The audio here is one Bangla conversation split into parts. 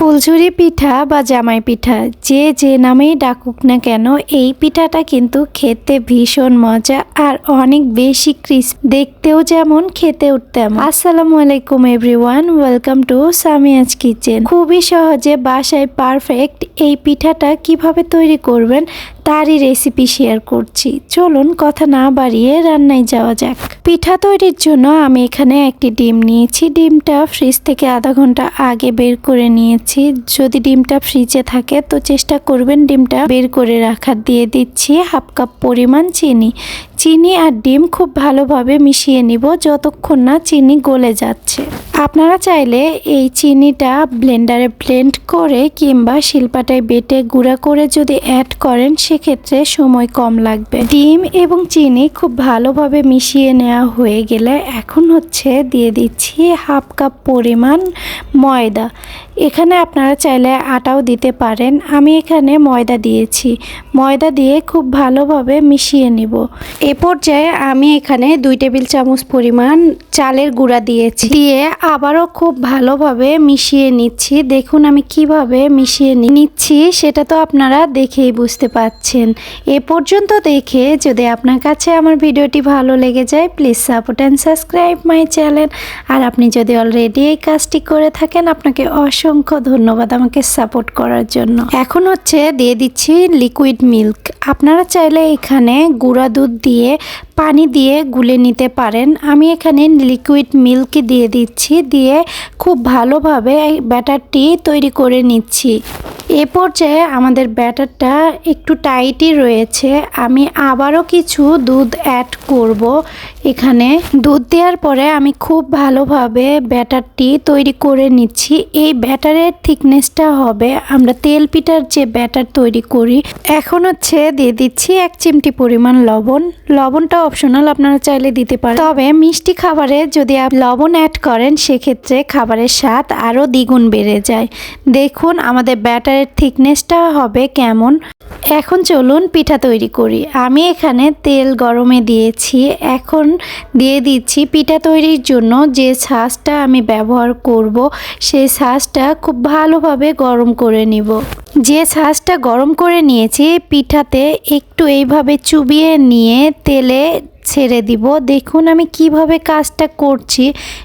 ফুলঝুরি পিঠা বা জামাই পিঠা, যে যে নামেই ডাকুক না কেন, এই পিঠাটা কিন্তু খেতে ভীষণ মজা আর অনেক বেশি ক্রিস্প দেখতেও যেমন খেতে তেমন। আসসালামু আলাইকুম everyone welcome to Samia's kitchen খুবই সহজে বাসায় পারফেক্ট এই পিঠাটা কীভাবে তৈরি করবেন তারই রেসিপি শেয়ার করছি। চলুন কথা না বাড়িয়ে রান্নায় যাওয়া যাক। পিঠা তৈরির জন্য আমি এখানে একটি ডিম নিয়েছি। ডিমটা ফ্রিজ থেকে আধা ঘণ্টা আগে বের করে নিয়েছি। যদি ডিমটা ফ্রিজে থাকে, তো চেষ্টা করবেন ডিমটা বের করে রাখার। দিয়ে দিচ্ছি হাফ কাপ পরিমাণ চিনি। চিনি আর ডিম খুব ভালোভাবে মিশিয়ে নিব যতক্ষণ না চিনি গলে যাচ্ছে। আপনারা চাইলে এই চিনিটা ব্লেন্ডারে ব্লেন্ড করে কিংবা শিল্পাটায় বেটে গুঁড়া করে যদি অ্যাড করেন, সেক্ষেত্রে সময় কম লাগবে। ডিম এবং চিনি খুব ভালোভাবে মিশিয়ে নেওয়া হয়ে গেলে এখন হচ্ছে দিয়ে দিচ্ছি হাফ কাপ পরিমাণ ময়দা। এখানে আপনারা চাইলে আটাও দিতে পারেন। আমি এখানে ময়দা দিয়েছি। ময়দা দিয়ে খুব ভালোভাবে মিশিয়ে নিব। এ পর্যায়ে আমি এখানে দুই টেবিল চামচ পরিমাণ চালের গুঁড়া দিয়েছি। দিয়ে আবারও খুব ভালোভাবে মিশিয়ে নিচ্ছি। দেখুন আমি কীভাবে মিশিয়ে নিচ্ছি, সেটা তো আপনারা দেখেই বুঝতে পাচ্ছেন। এ পর্যন্ত দেখে যদি আপনার কাছে আমার ভিডিওটি ভালো লেগে যায় please support and subscribe my channel আর আপনি যদি অলরেডি এই কাজটি করে থাকেন, আপনাকে অসংখ্য ধন্যবাদ আমাকে সাপোর্ট করার জন্য। এখন হচ্ছে দিয়ে দিচ্ছি লিকুইড মিল্ক আপনারা চাইলে এখানে গুঁড়া দুধ দিয়ে পানি দিয়ে গুলে নিতে পারেন। আমি এখানে লিকুইড মিল্ক দিয়ে দিচ্ছি, দিয়ে খুব ভালোভাবে ব্যাটারটি তৈরি করে নিচ্ছি। এ পর্যায়ে আমাদের ব্যাটারটা একটু টাইটই রয়েছে। আমি আবারও কিছু দুধ অ্যাড করব। এখানে দুধ দেওয়ার পরে আমি খুব ভালোভাবে ব্যাটারটি তৈরি করে নিচ্ছি। এই ব্যাটারের থিকনেসটা হবে, আমরা তেল পিঠার যে ব্যাটার তৈরি করি, এখন হচ্ছে দিয়ে দিচ্ছি এক চিমটি পরিমাণ লবণ। লবণটা অপশনাল আপনারা চাইলে দিতে পারেন। তবে মিষ্টি খাবারে যদি লবণ অ্যাড করেন, সেক্ষেত্রে খাবারের স্বাদ আরও দ্বিগুণ বেড়ে যায়। দেখুন, আমাদের ব্যাটারের থিকনেসটা হবে কেমন? এখন চলুন পিঠা তৈরি করি। আমি এখানে তেল গরমে দিয়েছি। এখন দিয়ে দিচ্ছি পিঠা তৈরির জন্য যে ছাঁচটা আমি ব্যবহার করব, সেই ছাঁচটা খুব ভালোভাবে গরম করে নিব। যে ছাঁচটা গরম করে নিয়েছি, পিঠাতে একটু এইভাবে চুবিয়ে নিয়ে তেলে ছেড়ে দিব। দেখুন আমি কীভাবে কাজটা করছি,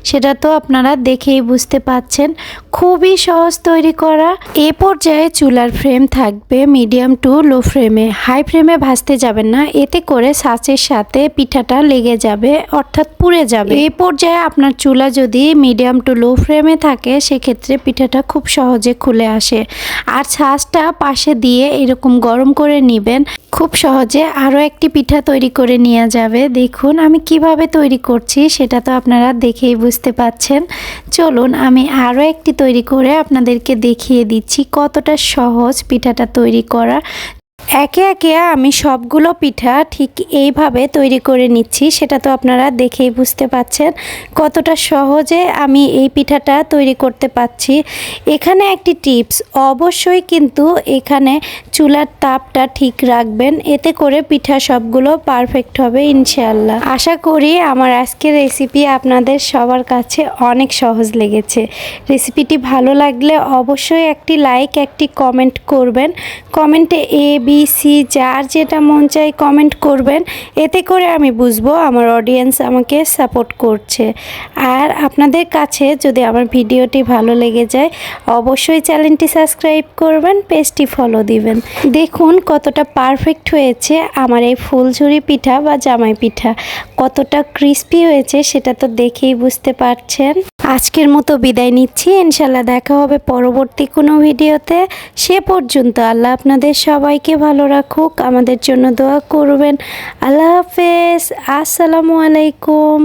সেটা তো আপনারা দেখেই বুঝতে পাচ্ছেন। খুবই সহজ তৈরি করা। এ পর্যায়ে চুলার ফ্রেম থাকবে মিডিয়াম টু লো ফ্রেমে হাই ফ্রেমে ভাজতে যাবেন না, এতে করে ছাঁচের সাথে পিঠাটা লেগে যাবে, অর্থাৎ পুড়ে যাবে। এ পর্যায়ে আপনার চুলা যদি মিডিয়াম টু লো ফ্রেমে থাকে, সেক্ষেত্রে পিঠাটা খুব সহজে খুলে আসে। আর ছাঁচটা পাশে দিয়ে এরকম গরম করে নেবেন। খুব সহজে আরও একটি পিঠা তৈরি করে নেওয়া যাবে। দেখুন আমি কীভাবে তৈরি করছি, সেটা তো আপনারা দেখেই বুঝতে পাচ্ছেন। চলুন আমি আরও একটি তৈরি করে আপনাদেরকে দেখিয়ে দিচ্ছি কতটা সহজ পিঠাটা তৈরি করা। একে একে আমি সবগুলো পিঠা ঠিক এইভাবে তৈরি করে নিচ্ছি, সেটা তো আপনারা দেখেই বুঝতে পাচ্ছেন কতটা সহজে আমি এই পিঠাটা তৈরি করতে পারছি এখানে একটি টিপস, অবশ্যই কিন্তু এখানে চুলার তাপটা ঠিক রাখবেন, এতে করে পিঠা সবগুলো পারফেক্ট হবে ইনশাল্লাহ আশা করি আমার আজকের রেসিপি আপনাদের সবার কাছে অনেক সহজ লেগেছে। রেসিপিটি ভালো লাগলে অবশ্যই একটি লাইক একটি কমেন্ট করবেন। কমেন্টে এ বি সি, যার যেটা মন চাই কমেন্ট করবেন। এতে করে আমি বুঝব আমার অডিয়েন্স আমাকে সাপোর্ট করছে। আর আপনাদের কাছে যদি আমার ভিডিওটি ভালো লেগে যায়, অবশ্যই চ্যানেলটি সাবস্ক্রাইব করবেন পেজটি ফলো দিবেন। দেখুন কতটা পারফেক্ট হয়েছে আমার এই ফুলঝুরি পিঠা বা জামাই পিঠা। কতটা ক্রিস্পি হয়েছে সেটা তো দেখেই বুঝতে পারছেন। আজকের মতো বিদায় নিচ্ছি। ইনশাল্লাহ দেখা হবে পরবর্তী কোনো ভিডিওতে। সে পর্যন্ত আল্লাহ আপনাদের সবাইকে ভালো রাখুক, আমাদের জন্য দোয়া করবেন। আল্লাহ হাফেজ। আসসালামু আলাইকুম।